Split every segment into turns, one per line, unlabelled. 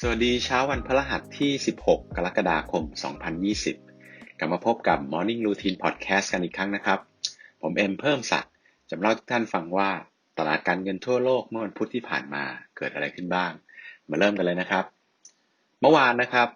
สวัสดีเช้าวันพฤหัสที่ 16 กรกฎาคม 2020 กลับมาพบกับ Morning Routine Podcast กันอีกครั้งนะครับ ผมเอ็มเพิ่มศักดิ์จะเล่าทุกท่านฟังว่าตลาดการเงินทั่วโลกเมื่อวันพุธที่ผ่านมาเกิดอะไรขึ้นบ้าง มาเริ่มกันเลยนะครับ เมื่อวานนะครับ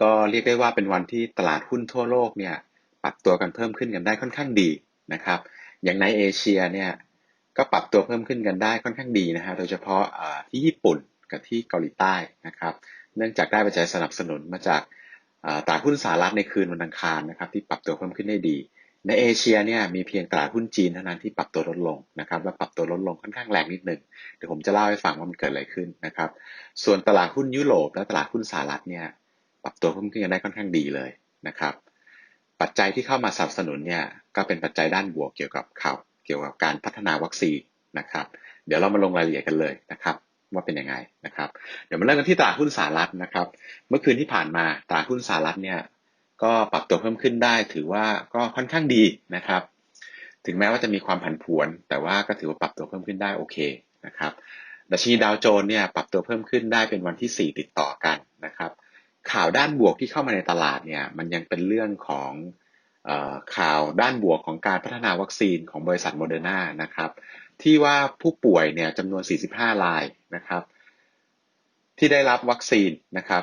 ก็เรียกได้ว่าเป็นวันที่ตลาดหุ้นทั่วโลกเนี่ยปรับตัวกันเพิ่มขึ้นกันได้ค่อนข้างดีนะครับ อย่างในเอเชียเนี่ย ก็ปรับตัวเพิ่มขึ้นกันได้ค่อนข้างดีนะฮะโดยเฉพาะที่ญี่ปุ่นกับที่เกาหลีใต้นะครับ เนื่องจากได้ปัจจัยสนับสนุนมาจากตลาดหุ้นสหรัฐในคืนวันอังคารนะครับที่ปรับตัวเพิ่มขึ้นได้ดี ในเอเชียเนี่ยมีเพียงตลาดหุ้นจีนเท่านั้นที่ปรับตัวลดลงนะครับและปรับตัวลดลงค่อนข้างแรงนิดหนึ่งเดี๋ยวผมจะเล่าให้ฟังว่ามันเกิดอะไรขึ้นนะครับ ส่วนตลาดหุ้นยุโรปและตลาดหุ้นสหรัฐเนี่ยปรับตัวเพิ่มขึ้นกันได้ค่อนข้างดีเลยนะครับ ปัจจัยที่เข้ามาสนับสนุนเนี่ยก็เป็นปัจจัยด้านบวกเกี่ยวกับข่าว เกี่ยวกับการพัฒนาวัคซีนนะครับ เดี๋ยวเรามาลงรายละเอียดกันเลยนะครับว่าเป็นยังไงนะครับ เดี๋ยวมาเริ่มกันที่ตลาดหุ้นสหรัฐนะครับ เมื่อคืนที่ผ่านมาตลาดหุ้นสหรัฐเนี่ยก็ปรับตัวเพิ่มขึ้นได้ ถือว่าก็ค่อนข้างดีนะครับ ถึงแม้ว่าจะมีความผันผวน แต่ว่าก็ถือว่าปรับตัวเพิ่มขึ้นได้โอเคนะครับดัชนีดาวโจนส์เนี่ยปรับตัวเพิ่มขึ้นได้เป็นวันที่ 4 ติดต่อกันนะครับ ข่าวด้านบวกที่เข้ามาในตลาดเนี่ยมันยังเป็นเรื่องของ ข่าวด้านบวกของการพัฒนาวัคซีนของบริษัทโมเดอร์นานะครับ ที่ว่าผู้ป่วยเนี่ยจำนวน 45 รายนะครับ ที่ได้รับวัคซีนนะครับ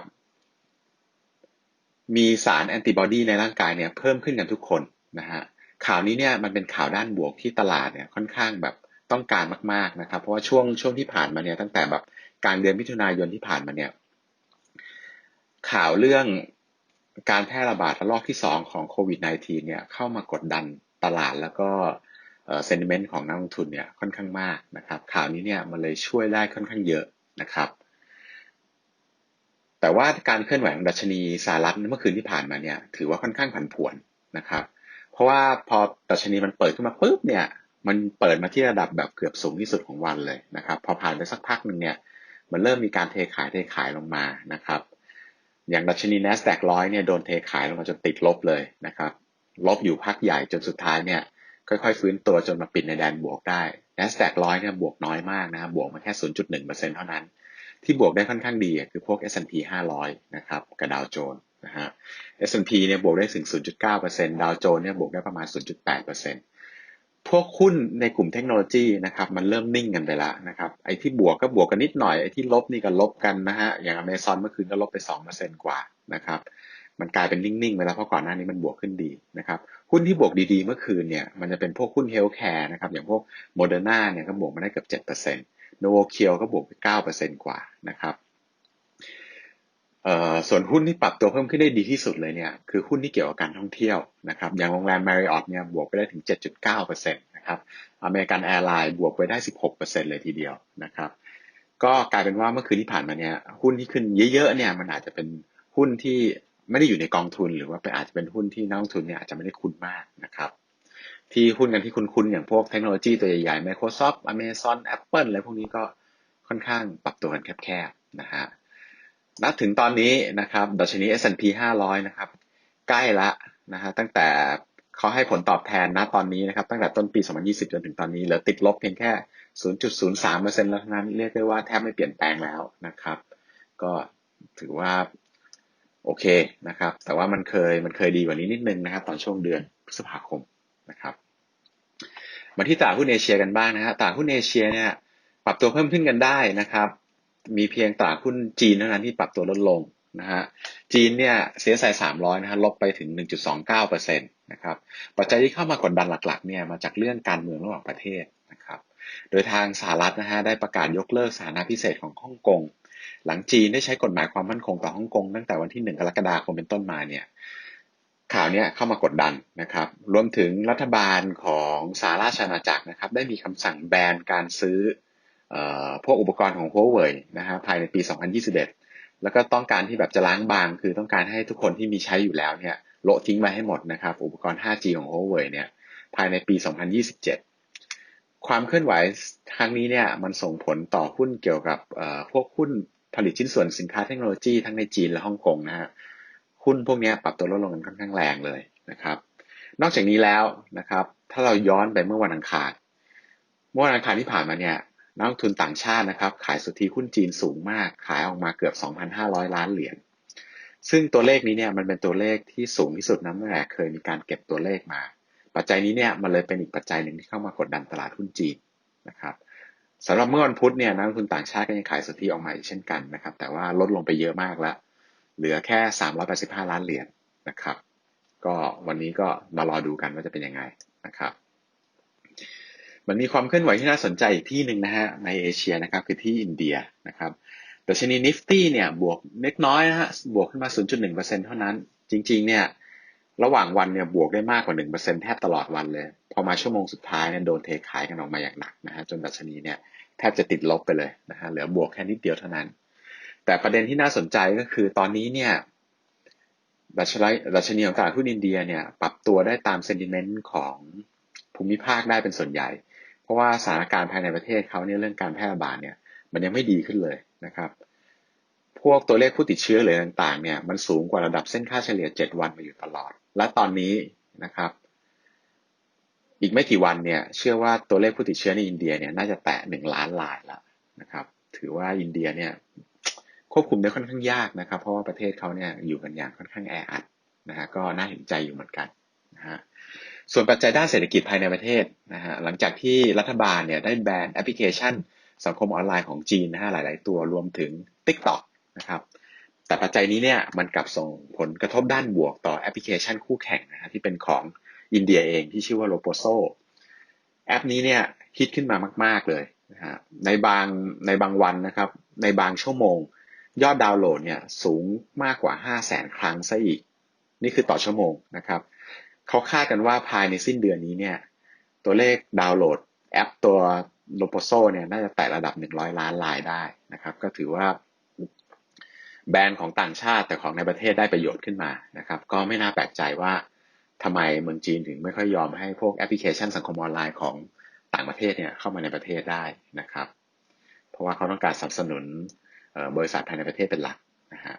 มีสารแอนติบอดีในร่างกายเนี่ยเพิ่มขึ้นกันทุกคนนะฮะข่าวนี้เนี่ยมันเป็นข่าวด้านบวกที่ตลาดเนี่ยค่อนข้างแบบต้องการมากๆนะครับ เพราะว่าช่วงช่วงที่ผ่านมาเนี่ยตั้งแต่แบบกลางเดือนมิถุนายนที่ผ่านมาเนี่ยข่าวเรื่อง การแพร่ระบาดระลอกที่ 2 ของโควิด -19 เนี่ยเข้ามากดดันตลาดแล้วก็เซนิเมนต์ของนักลงทุนเนี่ยค่อนข้างมากนะครับ ข่าวนี้เนี่ยมันเลยช่วยได้ค่อนข้างเยอะนะครับ แต่ว่าการเคลื่อนไหวของดัชนีสหรัฐเมื่อคืนที่ผ่านมาเนี่ยถือว่าค่อนข้างผันผวนนะครับ เพราะว่าพอดัชนีมันเปิดขึ้นมาปุ๊บเนี่ยมันเปิดมาที่ระดับแบบเกือบสูงที่สุดของวันเลยนะครับ พอผ่านไปสักพักหนึ่งเนี่ยมันเริ่มมีการเทขายเทขายลงมานะครับ อย่างดัชนี NASDAQ ร้อยเนี่ยโดนเทขายลงมาจนติดลบเลยนะครับ ลบอยู่พักใหญ่จนสุดท้ายเนี่ยค่อยๆ ฟื้นตัวจนมาปิดในแดนบวกได้ NASDAQ ร้อยเนี่ยบวกน้อยมากนะครับบวกมาแค่ 0.1%เท่านั้น ที่บวกได้ค่อนข้างดีคือพวก S&P 500 นะครับกับดาวโจนส์นะฮะ S&P เนี่ยบวกได้ถึง 0.9%ดาวโจนส์เนี่ยบวกได้ประมาณ 0.8% พวกหุ้นในกลุ่มเทคโนโลยีนะครับมันเริ่มนิ่งกันไปแล้วนะครับไอ้ที่บวกก็บวกกันนิดหน่อยไอ้ที่ลบนี่ก็ลบกันนะฮะอย่าง Amazon เมื่อคืนก็ลบไป2%กว่านะครับมันกลายเป็นนิ่งๆไปแล้วเพราะก่อนหน้านี้มันบวกขึ้นดีนะครับหุ้นที่บวกดีๆ เมื่อคืนเนี่ยมันจะเป็นพวกหุ้นเฮลท์แคร์นะครับอย่างพวกโมเดอร์นาเนี่ยก็บวกมาได้เกือบเจ็ดเปอร์เซนต์โนโวเคียวก็บวกไปเก้าเปอร์เซนต์กว่านะครับ ส่วนหุ้นที่ปรับตัวเพิ่มขึ้นได้ดีที่สุดเลยเนี่ยคือหุ้นที่เกี่ยวกับการท่องเที่ยวนะครับอย่างโรงแรม Marriott เนี่ยบวกไปได้ถึง 7.9%นะครับอเมริกันแอร์ไลน์บวกไปได้ 16%เลยทีเดียวนะครับก็กลายเป็นว่าเมื่อคืนที่ผ่านมาเนี่ยหุ้นที่ขึ้นเยอะๆเนี่ยมันอาจจะเป็นหุ้นที่ไม่ได้อยู่ในกองทุน หรือว่าไปอาจจะเป็นหุ้นที่นักลงทุนเนี่ยอาจจะไม่ได้คุ้นมากนะครับที่หุ้นกันที่คุ้นๆอย่างพวกเทคโนโลยีตัวใหญ่ๆ Microsoft Amazon Apple อะไรพวกนี้ก็ค่อนข้างปรับตัวกันแคบๆนะฮะ นับถึงตอนนี้นะครับดัชนี S&P 500 นะครับ ใกล้ละนะฮะตั้งแต่เขาให้ผลตอบแทนนะตอนนี้นะครับ ตั้งแต่ต้นปี 2020 จนถึงตอนนี้เหลือติดลบเพียงแค่ 0.03%แล้วนั้นเรียกได้ว่าแทบไม่เปลี่ยนแปลงแล้วนะครับ ก็ถือว่าโอเคนะครับ แต่ว่ามันเคยมันเคยดีกว่านี้นิดนึงนะครับ ตอนช่วงเดือนพฤษภาคมนะครับ มาที่ตลาดหุ้นเอเชียกันบ้างนะฮะตลาดหุ้นเอเชียเนี่ยปรับตัวเพิ่มขึ้นกันได้นะครับ มีเพียงตลาดหุ้นจีนเท่านั้นที่ปรับตัวลดลงนะฮะจีนเนี่ยเสียใส่สามร้อยนะฮะลบไปถึง 1.29%นะครับปัจจัยที่เข้ามากดดันหลักๆเนี่ยมาจากเรื่องการเมืองระหว่างประเทศนะครับโดยทางสหรัฐนะฮะได้ประกาศยกเลิกสถานะพิเศษของฮ่องกงหลังจีนได้ใช้กฎหมายความมั่นคงต่อฮ่องกงตั้งแต่วันที่ 1 กรกฎาคมเป็นต้นมาเนี่ยข่าวนี้เข้ามากดดันนะครับ รวมถึงรัฐบาลของสหราชอาณาจักรนะครับ ได้มีคำสั่งแบนการซื้อ พวกอุปกรณ์ของ Huawei นะฮะภายในปี 2021 แล้วก็ต้องการที่แบบจะล้างบาง คือต้องการให้ทุกคนที่มีใช้อยู่แล้วเนี่ยโละทิ้งไปให้หมดนะครับ อุปกรณ์ 5G ของ Huawei เนี่ยภายในปี 2027 ความเคลื่อนไหวครั้งนี้เนี่ยมันส่งผลต่อหุ้นเกี่ยวกับพวกหุ้นผลิตชิ้นส่วนสินค้าเทคโนโลยีทั้งในจีนและฮ่องกงนะฮะหุ้นพวกนี้ปรับตัวลดลงกันค่อนข้างแรงเลยนะครับ นอกจากนี้แล้วนะครับ ถ้าเราย้อนไปเมื่อวันอังคาร เมื่อวันอังคารที่ผ่านมาเนี่ย นักลงทุนต่างชาตินะครับขายสุทธิหุ้นจีนสูงมาก ขายออกมาเกือบ 2,500 ล้านเหรียญ ซึ่งตัวเลขนี้เนี่ยมันเป็นตัวเลขที่สูงที่สุดนับตั้งแต่เคยมีการเก็บตัวเลขมา ปัจจัยนี้เนี่ยมันเลยเป็นอีกปัจจัยหนึ่งที่เข้ามากดดันตลาดหุ้นจีนนะครับสำหรับเมื่อวันพุธเนี่ยนักลงทุนต่างชาติก็ยังขายสุทธิออกมาเช่นกันนะครับ แต่ว่าลดลงไปเยอะมากแล้ว เหลือแค่ 385 ล้านเหรียญนะครับ ก็วันนี้ก็มารอดูกันว่าจะเป็นยังไงนะครับ มันมีความเคลื่อนไหวที่น่าสนใจอีกที่หนึ่งนะฮะในเอเชียนะครับคือที่อินเดียนะครับแต่ชนีนิฟตี้เนี่ยบวกเล็กน้อยนะฮะบวกขึ้นมา 0.1%เท่านั้น จริง ๆ เนี่ยระหว่างวันเนี่ยบวกได้มากกว่า 1%แทบตลอดวันเลย พอมาชั่วโมงสุดท้ายเนี่ยโดนเทขายกันออกมาอย่างหนักนะฮะจนดัชนีเนี่ยแทบจะติดลบไปเลยนะฮะเหลือบวกแค่นิดเดียวเท่านั้น แต่ประเด็นที่น่าสนใจก็คือตอนนี้เนี่ยดัชนีดัชนีของตลาดหุ้นอินเดียเนี่ยปรับตัวได้ตามเซนติเมนต์ของภูมิภาคได้เป็นส่วนใหญ่ ราะว่าสถานการณ์ภายในประเทศเขาเนี่ยเรื่องการแพร่ระบาดเนี่ย มันยังไม่ดีขึ้นเลยนะครับ พวกตัวเลขผู้ติดเชื้อหรือต่างๆ เนี่ยมันสูงกว่าระดับเส้นค่าเฉลี่ย 7 วันมาอยู่ตลอด และตอนนี้นะครับ อีกไม่กี่วันเนี่ย เชื่อว่าตัวเลขผู้ติดเชื้อในอินเดียเนี่ยน่าจะแตะ1ล้านรายแล้วนะครับ ถือว่าอินเดียเนี่ยควบคุมได้ค่อนข้างยากนะครับ เพราะว่าประเทศเขาเนี่ยอยู่กันอย่างค่อนข้างแออัดนะฮะก็น่าเห็นใจอยู่เหมือนกันนะฮะ ส่วนปัจจัยด้านเศรษฐกิจภายในประเทศนะฮะหลังจากที่รัฐบาลเนี่ยได้แบนแอปพลิเคชัน สังคมออนไลน์ของจีนนะฮะหลาย ๆ ตัวรวมถึง TikTok นะครับแต่ปัจจัยนี้เนี่ยมันกลับส่งผลกระทบด้านบวกต่อแอปพลิเคชันคู่แข่งนะฮะที่เป็นของอินเดียเองที่ชื่อว่า Roposo แอปนี้เนี่ยฮิตขึ้นมามาก ๆ เลยนะฮะในบางในบางวันนะครับในบางชั่วโมง ยอดดาวน์โหลดเนี่ยสูงมากกว่า 5 0 0แสนครั้งซะอีก นี่คือต่อชั่วโมงนะครับ เขาคาดกันว่าภายในสิ้นเดือนนี้เนี่ย ตัวเลขดาวน์โหลดแอปตัวโลโปโซเนี่ยน่าจะแตะระดับ 100 ล้านรายได้นะครับ ก็ถือว่าแบรนด์ของต่างชาติแต่ของในประเทศได้ประโยชน์ขึ้นมานะครับ ก็ไม่น่าแปลกใจว่าทำไมเมืองจีนถึงไม่ค่อยยอมให้พวกแอปพลิเคชันสังคมออนไลน์ของต่างประเทศเนี่ยเข้ามาในประเทศได้นะครับ เพราะว่าเขาต้องการสนับสนุนบริษัทภายในประเทศเป็นหลักนะฮะ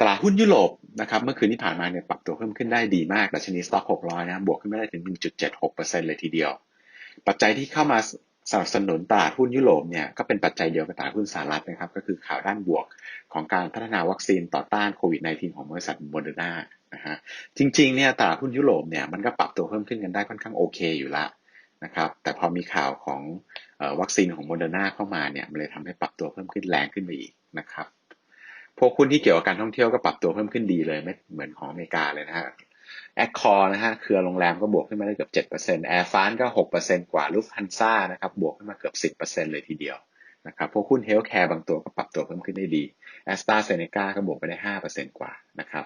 ตลาดหุ้นยุโรปนะครับเมื่อคืนที่ผ่านมาเนี่ยปรับตัวเพิ่มขึ้นได้ดีมากดัชนีสต็อก600นะบวกขึ้นไมาได้ถึง 1.76%เลยทีเดียว ปัจจัยที่เข้ามาสนับสนุนตลาดหุ้นยุโรปเนี่ยก็เป็นปัจจัยเดียวกับตลาดหุ้นสหรัฐนะครับก็คือข่าวด้านบวกของการพัฒนาวัคซีนต่อต้านโควิด -19 ของบริษัทโมเดอร์นานะฮะจริงๆเนี่ยตลาดหุ้นยุโรปเนี่ยมันก็ปรับตัวเพิ่มขึ้นกันได้ค่อนข้างโอเคอยู่ละนะครับแต่พอมีข่าวของวัคซีนของโมเดอร์นาเข้ามาเนี่ยมันเลยทำให้ปรับตัวเพิ่มขึ้นแรงขึ้นไปอีกนะครับ พวกหุ้นที่เกี่ยวกับการท่องเที่ยวก็ปรับตัวเพิ่มขึ้นดีเลยไม่เหมือนของอเมริกาเลยนะฮะแอคคอร์นะฮะเครือโรงแรมก็บวกขึ้นมาได้เกือบเจ็ดเปอร์เซ็นต์แอร์ฟานก็หกเปอร์เซ็นต์กว่าลูฟฮันซ่านะครับบวกขึ้นมาเกือบสิบเปอร์เซ็นต์เลยทีเดียวนะครับพวกหุ้นเฮลท์แคร์บางตัวก็ปรับตัวเพิ่มขึ้นได้ดีแอสตราเซเนกาก็บวกไปได้ห้าเปอร์เซ็นต์กว่านะครับ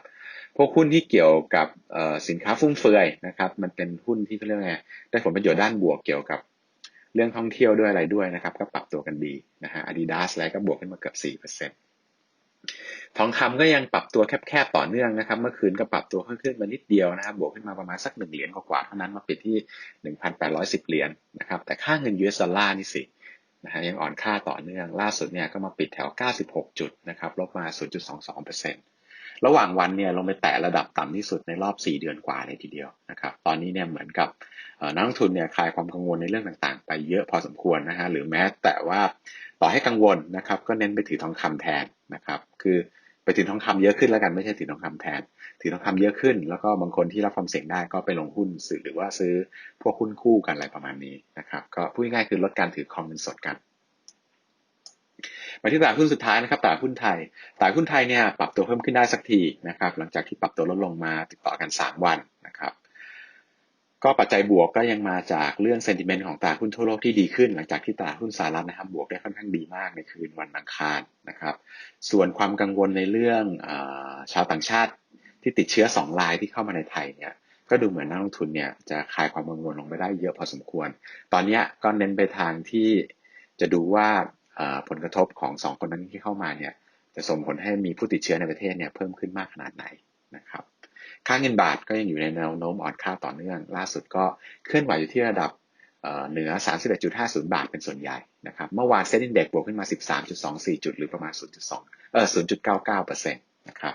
พวกหุ้นที่เกี่ยวกับสินค้าฟุ่มเฟือยนะครับมันเป็นหุ้นที่เขาเรียกไงได้ผลประโยชน์ด้านบวกเกี่ยวกับเรื่องท่องเที่ยวด้วยอะไรด้วยนะครับ ก็ปรับตัวกันดีนะฮะอาดิดาสอะไรก็บวกขึ้นมาเกือบสี่เปอร์เซ็นต์ ทองคำก็ยังปรับตัวแคบๆต่อเนื่องนะครับ เมื่อคืนก็ปรับตัวขึ้นมานิดเดียวนะครับ บวกขึ้นมาประมาณสักหนึ่งเหรียญกว่าเท่านั้นมาปิดที่หนึ่งพันแปดร้อยสิบเหรียญนะครับ แต่ค่าเงิน US ดอลลาร์นี่สินะฮะยังอ่อนค่าต่อเนื่องล่าสุดเนี่ยก็มาปิดแถว 96 จุดนะครับลบมา 0.22%ระหว่างวันเนี่ยลงไปแตะระดับต่ำที่สุดในรอบ 4 เดือนกว่าเลยทีเดียวนะครับตอนนี้เนี่ยเหมือนกับนักลงทุนเนี่ยคลายความกังวลในเรื่องต่างๆ ไปเยอะพอสมควรนะฮะหรือแม้แต่ว่าต่อให้กังวลนะครับก็เน้นไปถือทองคำแทนนะครับคือ ไปถือทองคำเยอะขึ้นแล้วกันไม่ใช่ถือทองคำแทนถือทองคำเยอะขึ้น แล้วก็บางคนที่รับความเสี่ยงได้ก็ไปลงหุ้นซื้อหรือว่าซื้อพวกหุ้นคู่กันอะไรประมาณนี้นะครับ ก็พูดง่ายๆคือลดการถือคองเงินสดกันมาที่ตลาดหุ้นสุดท้ายนะครับตลาดหุ้นไทยตลาดหุ้นไทยเนี่ยปรับตัวเพิ่มขึ้นได้สักทีนะครับ หลังจากที่ปรับตัวลดลงมาติดต่อกัน 3 วัน ก็ปัจจัยบวกก็ยังมาจากเรื่องเซนติเมนต์ของตลาดหุ้นทั่วโลกที่ดีขึ้น หลังจากที่ตลาดหุ้นสหรัฐนะครับบวกได้ค่อนข้างดีมากในคืนวันอังคารนะครับ ส่วนความกังวลในเรื่องอชาวต่างชาติที่ติดเชื้อ2รายที่เข้ามาในไทยเนี่ยก็ดูเหมือนนักลงทุนเนี่ยจะคลายความกังวลลงไปได้เยอะพอสมควร ตอนนี้ก็เน้นไปทางที่จะดูว่าผลกระทบของสองคนนั้นที่เข้ามาเนี่ยจะส่งผลให้มีผู้ติดเชื้อในประเทศเนี่ยเพิ่มขึ้นมากขนาดไหนนะครับ ค่าเงินบาทก็ยังอยู่ในแนวโน้มอ่อนค่าต่อเนื่อง ล่าสุดก็เคลื่อนไหวอยู่ที่ระดับเหนือ 31.50 บาทเป็นส่วนใหญ่นะครับ เมื่อวานเซ็นดิ้งเด็กบวกขึ้นมา 13.24 จุดหรือประมาณ 0.2 เออ 0.99%นะครับ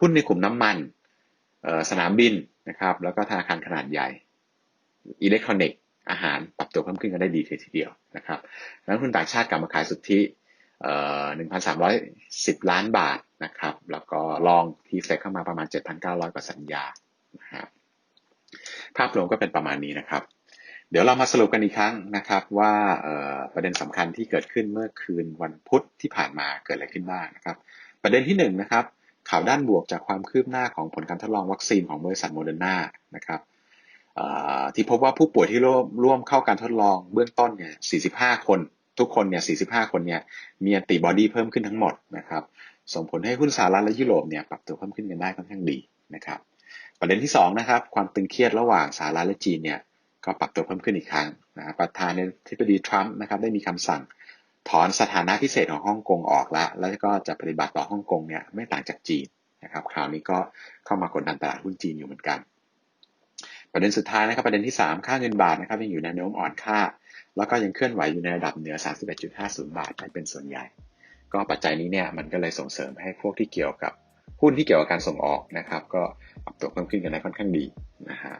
หุ้นในกลุ่มน้ำมัน สนามบินนะครับ แล้วก็ธนาคารขนาดใหญ่ อิเล็กทรอนิกส์ อาหารปรับตัวเพิ่มขึ้นกันได้ดีเลยทีเดียวนะครับนักทุนต่างชาติกลับมาขายสุทธิ1,310 ล้านบาท นะครับ แล้วก็ลองทีเฟกเข้ามาประมาณ 7,900 กว่าสัญญานะครับภาพรวมก็เป็นประมาณนี้นะครับ เดี๋ยวเรามาสรุปกันอีกครั้งนะครับ ว่าประเด็นสำคัญที่เกิดขึ้นเมื่อคืนวันพุธที่ผ่านมาเกิดอะไรขึ้นบ้างนะครับ ประเด็นที่หนึ่งนะครับข่าวด้านบวกจากความคืบหน้าของผลการทดลองวัคซีนของบริษัทโมเดอร์นานะครับที่พบว่าผู้ป่วยที่ร่วมร่วมเข้าการทดลองเบื้องต้นเนี่ย 45 คน ทุกคนเนี่ย 45 คนเนี่ย มีแอนติบอดีเพิ่มขึ้นทั้งหมดนะครับ ส่งผลให้หุ้นสหรัฐและยุโรปเนี่ยปรับตัวเพิ่มขึ้นกันได้ค่อนข้างดีนะครับประเด็นที่สองนะครับความตึงเครียดระหว่างสหรัฐและจีนเนี่ยก็ปรับตัวเพิ่มขึ้นอีกครั้งนะรประธานาธิบดีทรัมป์นะครับได้มีคำสั่งถอนสถานะพิเศษของฮ่องกงออกแล้ว แล้วก็จะปฏิบัติต่อฮ่องกงเนี่ยไม่ต่างจากจีนนะครับคราวนี้ก็เข้ามากดดันตลาดหุ้นจีนอยู่เหมือนกัน ประเด็นสุดท้ายนะครับประเด็นที่ 3 ค่าเงินบาทนะครับยังอยู่ในแนวโน้มอ่อนค่า แล้วก็ยังเคลื่อนไหวอยู่ในระดับเหนือ 31.50 บาทได้เป็นส่วนใหญ่ ก็ปัจจัยนี้เนี่ยมันก็เลยส่งเสริมให้พวกที่เกี่ยวกับหุ้นที่เกี่ยวกับการส่งออกนะครับ ก็ปรับตัวเพิ่มขึ้นกันได้ค่อนข้างดีนะฮะ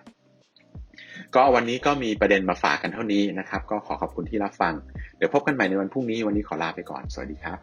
ก็วันนี้ก็มีประเด็นมาฝากกันเท่านี้นะครับ ก็ขอขอบคุณที่รับฟัง เดี๋ยวพบกันใหม่ในวันพรุ่งนี้ วันนี้ขอลาไปก่อน สวัสดีครับ